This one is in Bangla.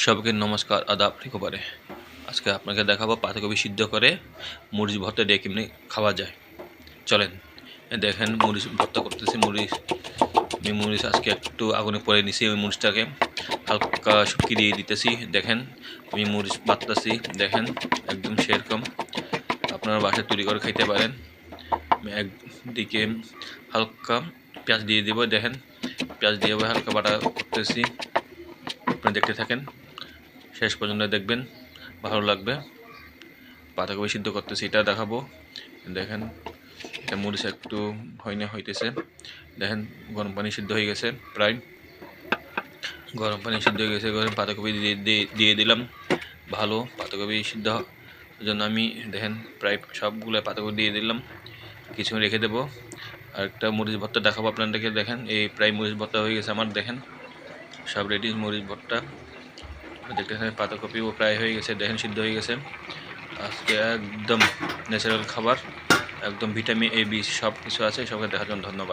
সবাইকে নমস্কার, আদাব রিকোপারে আজকে আপনাকে দেখাবো পাতাকপি সিদ্ধ করে মরিচ ভর্তা দিয়ে কেমনি খাওয়া যায়। চলেন দেখেন মরিচ ভর্তা করতেছি, মরিচ, আমি মরিচ আজকে একটু আগুনে পরে নিছি ওই মরিচটাকে হালকা শুকি দিয়ে দিতেছি, দেখেন, আমি মরিচ বাটতেছি, দেখেন, একদম সেরকম। আপনারা বাসায় তৈরি করে খাইতে পারেন। একদিকে হালকা পেঁয়াজ দিয়ে দিব, দেখেন, পেঁয়াজ দিয়ে হালকা বাটা করতেছি। আপনারা দেখতে থাকেন। শেষ পর্যন্ত দেখবেন, ভালো লাগবে। পাতাকপি সিদ্ধ করতেছি, এটা দেখাবো। দেখেন, এটা মরিচ একটু হয় না হইতেছে। দেখেন, গরম পানি সিদ্ধ হয়ে গেছে প্রায়। গরম পানি সিদ্ধ হয়ে গেছে গরম পাতাকপি দিয়ে দিলাম। ভালো পাতাকপি সিদ্ধ জন্য আমি, দেখেন, প্রায় সবগুলো পাতাকপি দিয়ে দিলাম। কিছু রেখে দেবো। আর একটা মরিচ ভর্তা দেখাবো আপনাদেরকে, দেখেন, এই প্রায় মরিচ ভর্তা হয়ে গেছে আমার, দেখেন। সব রেডি মরিচ ভর্তা। দেখতে পাতাকপিও প্রায় হয়ে গেছে, দেখেন সিদ্ধ হয়ে গেছে। আজকে একদম ন্যাচারাল খাবার, একদম ভিটামিন এ বি সব কিছু আছে, সবকে দেখার জন্য ধন্যবাদ।